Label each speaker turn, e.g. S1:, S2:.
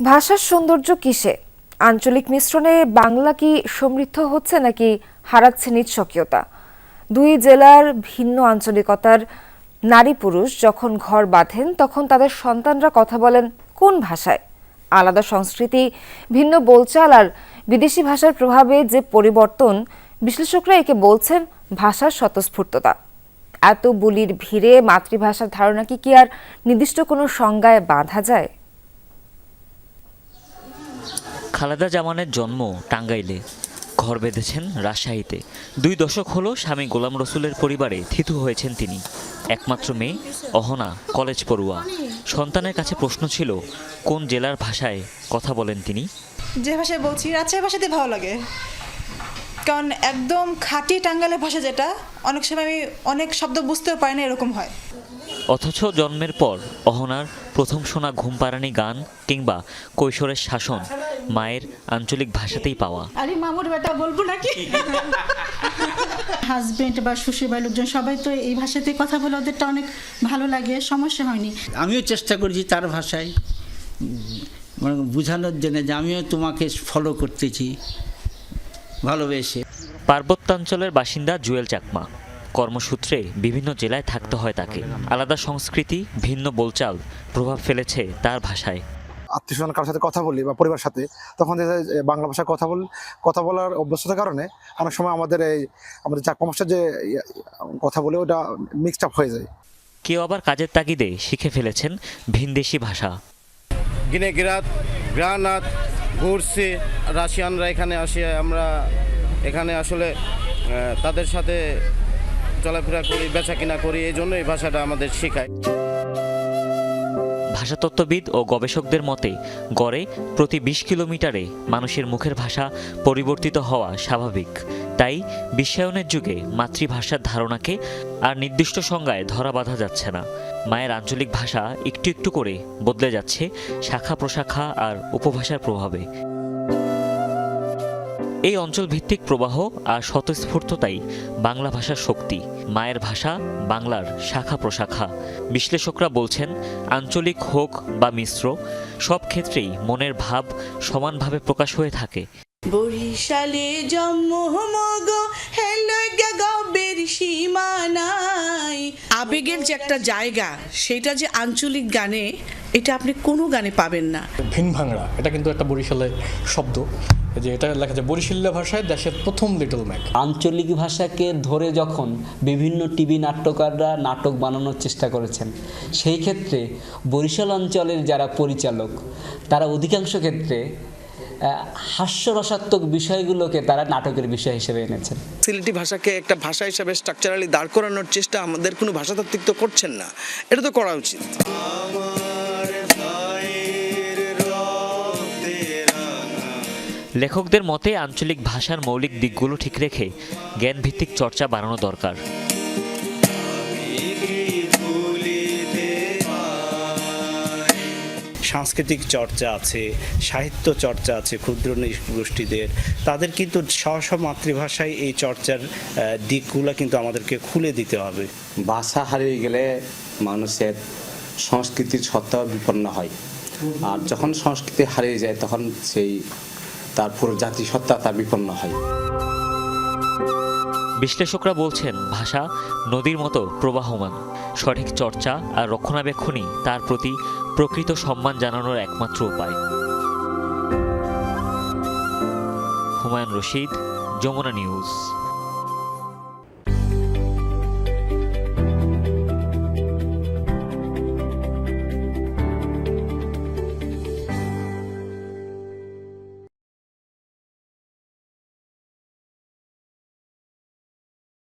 S1: ভাষার সৌন্দর্য কিসে? আঞ্চলিক মিশ্রণে বাংলা কি সমৃদ্ধ হচ্ছে নাকি হারাচ্ছে নিজ স্বকীয়তা দুই জেলার ভিন্ন আঞ্চলিকতার নারী পুরুষ যখন ঘর বাঁধেন, তখন তাদের সন্তানরা কথা বলেন কোন ভাষায়? আলাদা সংস্কৃতি, ভিন্ন বলচাল আর বিদেশি ভাষার প্রভাবে যে পরিবর্তন, বিশ্লেষকরা একে বলছেন ভাষার স্বতঃস্ফূর্ততা। এত বুলির ভিড়ে মাতৃভাষার ধারণা কি কি আর নির্দিষ্ট কোনো সংজ্ঞায় বাঁধা যায়?
S2: খালেদা জামানের জন্ম টাঙ্গাইলে। ঘর বেঁধেছেন রাজশাহীতে। দুই দশক হলো স্বামী গোলাম রসুলের পরিবারে থিতু হয়েছেন তিনি। একমাত্র মেয়ে অহনা কলেজ পড়ুয়া। সন্তানের কাছে প্রশ্ন ছিল কোন জেলার ভাষায় কথা বলেন তিনি?
S3: যে ভাষায় বলছি রাজশাহী ভাষাতে ভালো লাগে। কারণ একদম খাঁটি টাঙ্গালের ভাষা যেটা অনেক সময় আমি অনেক শব্দ বুঝতেও পারি না এরকম হয়।
S2: অথচ জন্মের পর অহনার প্রথম শোনা ঘুম পাড়ানি গান কিংবা কৈশোরের শাসন মায়ের আঞ্চলিক ভাষাতেই পাওয়া।
S4: আরে মামুর বেটা বলব নাকি? হাজবেন্ড বা শ্বশুর বাড়ির লোকজন সবাই তো এই ভাষাতে কথা বলে ওদেরটা অনেক ভালো লাগে সমস্যা হয়নি।
S5: আমিও চেষ্টা করেছি তার ভাষায় মানে বোঝানোর জন্য যে আমিও তোমাকে ফলো করতেছি ভালোবেসে।
S2: পার্বত্যাঞ্চলের বাসিন্দা জুয়েল চাকমা। কর্মসূত্রে বিভিন্ন জেলায় থাকতে হয় তাকে। আলাদা সংস্কৃতি ভিন্ন বোলচাল প্রভাব ফেলেছে তার ভাষায়।
S6: আত্মীয় স্বজন কারোর সাথে কথা বলি বা পরিবারের সাথে তখন দেখা যায় যে বাংলা ভাষায় কথা বল কথা বলার অভ্যস্ততার কারণে অনেক সময় আমাদের এই আমাদের চাকমা ভাষার যে কথা বলে ওটা মিক্সড আপ হয়ে যায়।
S2: কেউ আবার কাজের তাগিদে শিখে ফেলেছেন ভিনদেশি ভাষা।
S7: গিনেগ্রাত গ্রানাত ঘুরছে রাশিয়ানরা এখানে আসে আমরা এখানে আসলে তাদের সাথে চলাফেরা করি বেচা কিনা করি এই জন্য এই ভাষাটা আমাদের শেখায়।
S2: ভাষাতত্ত্ববিদ ও গবেষকদের মতে, গড়ে প্রতি বিশ কিলোমিটারে মানুষের মুখের ভাষা পরিবর্তিত হওয়া স্বাভাবিক। তাই বিশ্বায়নের যুগে মাতৃভাষার ধারণাকে আর নির্দিষ্ট সংজ্ঞায় ধরা বাঁধা যাচ্ছে না। মায়ের আঞ্চলিক ভাষা একটু একটু করে বদলে যাচ্ছে শাখা প্রশাখা আর উপভাষার প্রভাবে। এই অঞ্চল ভিত্তিক প্রবাহ আর স্বতঃস্ফূর্ততাই বাংলা ভাষার শক্তি, মায়ের ভাষা বাংলার শাখা প্রশাখা। বিশ্লেষকরা বলছেন, আঞ্চলিক হোক বা মিশ্র, সব ক্ষেত্রেই মনের ভাব সমানভাবে প্রকাশ হয়ে থাকে।
S8: বরিশালে জন্ম আবেগের যে একটা জায়গা সেটা যে আঞ্চলিক গানে এটা আপনি কোনো গানে পাবেন না।
S9: ভিন ভাংরা এটা কিন্তু একটা বরিশালের শব্দ। যে এটা লেখা যায় বরিশাল্য ভাষায় দেশের প্রথম লিটল ম্যাক
S10: আঞ্চলিক ভাষাকে ধরে যখন বিভিন্ন টিভি নাট্যকাররা নাটক বানানোর চেষ্টা করেছেন সেই ক্ষেত্রে বরিশাল অঞ্চলের যারা পরিচালক তারা অধিকাংশ ক্ষেত্রে হাস্যরসাত্মক বিষয়গুলোকে তারা নাটকের বিষয় হিসেবে এনেছেন।
S11: সিলেটি ভাষাকে একটা ভাষা হিসাবে স্ট্রাকচারালি দাঁড় করানোর চেষ্টা আমাদের কোনো ভাষাতাত্ত্বিক তো করছেন না। এটা তো করা উচিত।
S2: লেখকদের মতে আঞ্চলিক ভাষার মৌলিক দিকগুলো ঠিক রেখে জ্ঞানভিত্তিক চর্চা বাড়ানো দরকার।
S12: সাংস্কৃতিক চর্চা আছে সাহিত্য চর্চা আছে ক্ষুদ্র গোষ্ঠীদের তাদের কিন্তু স্ব মাতৃভাষায় এই চর্চার দিকগুলো কিন্তু আমাদেরকে খুলে দিতে হবে।
S13: ভাষা হারিয়ে গেলে মানুষের সংস্কৃতির সত্তা বিপন্ন হয়। আর যখন সংস্কৃতি হারিয়ে যায় তখন সেই তার পুরো জাতি সত্তা তার বিপন্ন হয়।
S2: বিশ্লেষকরা বলছেন ভাষা নদীর মতো প্রবাহমান। সঠিক চর্চা আর রক্ষণাবেক্ষণই তার প্রতি প্রকৃত সম্মান জানানোর একমাত্র উপায়। হুমায়ুন রশিদ যমুনা নিউজ।